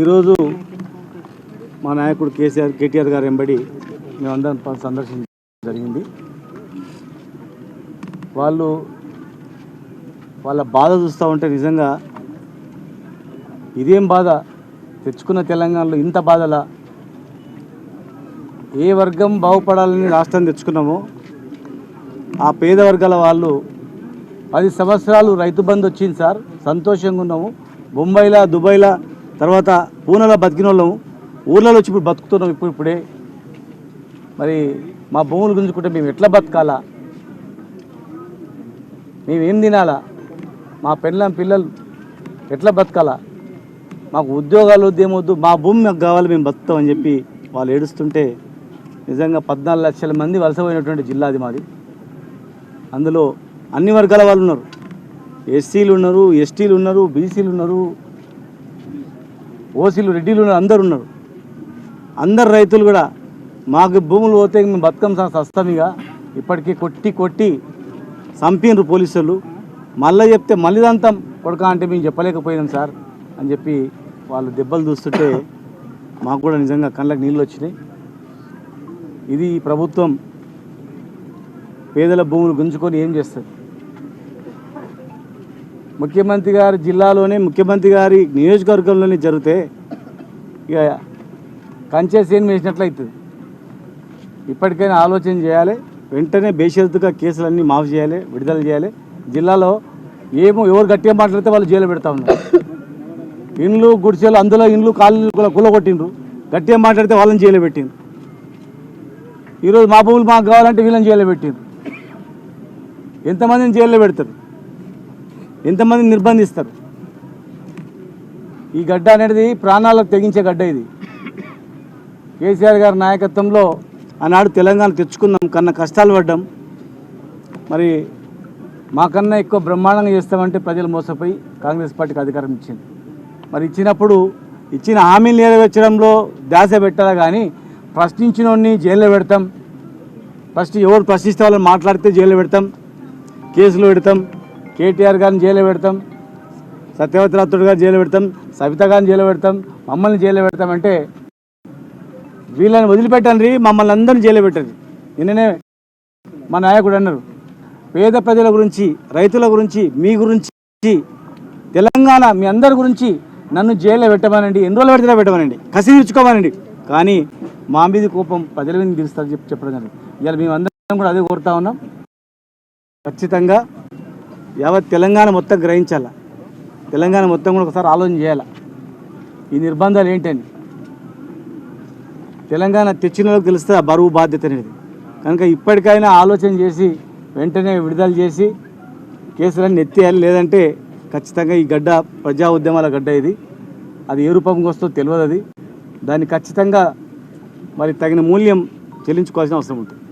ఈరోజు మా నాయకుడు కేసీఆర్ కేటీఆర్ గారు వెంబడి మేమందరం సందర్శించడం జరిగింది. వాళ్ళు వాళ్ళ బాధ చూస్తూ ఉంటే నిజంగా ఇదేం బాధ? తెచ్చుకున్న తెలంగాణలో ఇంత బాధలా? ఏ వర్గం బాగుపడాలని రాష్ట్రం తెచ్చుకున్నామో? ఆ పేద వర్గాల వాళ్ళు పది సంవత్సరాలు రైతు బంధు వచ్చింది సార్ సంతోషంగా ఉన్నాము. బొంబాయిలా దుబాయ్లా తర్వాత పూనెలో బతికిన వాళ్ళము ఊర్లలో వచ్చి ఇప్పుడు బతుకుతున్నాం ఇప్పుడు ఇప్పుడే. మరి మా భూములు గుంజుకుంటే మేము ఎట్లా బతకాలా? మేమేం తినాలా? మా పెళ్ళం పిల్లలు ఎట్లా బతకాలా? మాకు ఉద్యోగాలు వద్దు ఏమొద్దు మా భూమి మాకు కావాలి మేము బతుకుతామని చెప్పి వాళ్ళు ఏడుస్తుంటే నిజంగా పద్నాలుగు లక్షల మంది వలసపోయినటువంటి జిల్లా అది మాది. అందులో అన్ని వర్గాల వాళ్ళు ఉన్నారు. ఎస్సీలు ఉన్నారు ఎస్టీలు ఉన్నారు బీసీలు ఉన్నారు ఓసీలు రెడ్డిలు అందరు ఉన్నారు అందరు రైతులు కూడా మాకు భూములు పోతే మేము బతుకం సస్తాం ఇక. ఇప్పటికీ కొట్టి కొట్టి చంపినరు పోలీసులు. మళ్ళీ చెప్తే మళ్ళీ దంతం. కొడక అంటే మేము చెప్పలేకపోయినాం సార్ అని చెప్పి వాళ్ళు దెబ్బలు చూస్తుంటే మాకు కూడా నిజంగా కళ్ళకి నీళ్ళు వచ్చినాయి. ఇది ప్రభుత్వం పేదల భూములు గుంజుకొని ఏం చేస్తుంది? ముఖ్యమంత్రి గారి జిల్లాలోనే ముఖ్యమంత్రి గారి నియోజకవర్గంలోనే జరిగితే ఇక కంచె సేన్ వేసినట్లయితుంది. ఇప్పటికైనా ఆలోచన చేయాలి. వెంటనే బేషరతుగా కేసులన్నీ మాఫ్ చేయాలి విడుదల చేయాలి. జిల్లాలో ఏమో ఎవరు గట్టిగా మాట్లాడితే వాళ్ళు జైలు పెడతా ఉన్నారు. ఇండ్లు గుడిసెలు అందులో ఇండ్లు కాళ్ళు కూడా కులగొట్టిండ్రు. గట్టిగా మాట్లాడితే వాళ్ళని జైలు పెట్టిండ్రు. ఈరోజు మా భూములు మాకు కావాలంటే వీళ్ళని జైలు పెట్టిండ్రు. ఎంతమందిని జైల్లో పెడతారు? ఎంతమందిని నిర్బంధిస్తారు? ఈ గడ్డ అనేది ప్రాణాలకు తెగించే గడ్డ ఇది. కేసీఆర్ గారి నాయకత్వంలో ఆనాడు తెలంగాణ తెచ్చుకున్నాం కన్నా కష్టాలు పడ్డాం. మరి మాకన్నా ఎక్కువ బ్రహ్మాండంగా చేస్తామంటే ప్రజలు మోసపోయి కాంగ్రెస్ పార్టీకి అధికారం ఇచ్చింది. మరి ఇచ్చినప్పుడు ఇచ్చిన హామీలు నెరవేర్చడంలో దాస పెట్టాలా కానీ ప్రశ్నించినోడిని జైల్లో పెడతాం. ఫస్ట్ ఎవరు ప్రశ్నిస్తే వాళ్ళని మాట్లాడితే జైల్లో పెడతాం. కేసులు పెడతాం. కేటీఆర్ గారిని జైలు పెడతాం సత్యవతి రాత్రుడు గారు జైలు పెడతాం సవిత గారిని జైలు పెడతాం మమ్మల్ని జైలు పెడతామంటే వీళ్ళని వదిలిపెట్టండి మమ్మల్ని అందరిని జైలు పెట్టండి. నిన్ననే మా నాయకుడు అన్నారు పేద ప్రజల గురించి రైతుల గురించి మీ గురించి తెలంగాణ మీ అందరి గురించి నన్ను జైల్లో పెట్టమనండి ఎన్ని రోజులు పెడితే పెట్టమనండి కసి తీర్చుకోమనండి. కానీ మా మీద కోపం ప్రజల మీద తీరుస్తారు చెప్పి చెప్పడం జరిగింది. ఇవాళ మేమందరం కూడా అదే కోరుతా ఉన్నాం. ఖచ్చితంగా యావత్ తెలంగాణ మొత్తం గ్రహించాల? తెలంగాణ మొత్తం కూడా ఒకసారి ఆలోచన చేయాలి? ఈ నిర్బంధాలు ఏంటని? తెలంగాణ తెచ్చిన వాళ్ళకి తెలిస్తే ఆ బరువు బాధ్యత అనేది? కనుక ఇప్పటికైనా ఆలోచన చేసి వెంటనే విడుదల చేసి కేసులన్నీ ఎత్తేయాలి. లేదంటే ఖచ్చితంగా ఈ గడ్డ ప్రజా ఉద్యమాల గడ్డ ఇది. అది ఏ రూపంగా వస్తుందో తెలియదు అది. దాన్ని ఖచ్చితంగా మరి తగిన మూల్యం చెల్లించుకోవాల్సిన అవసరం ఉంటుంది.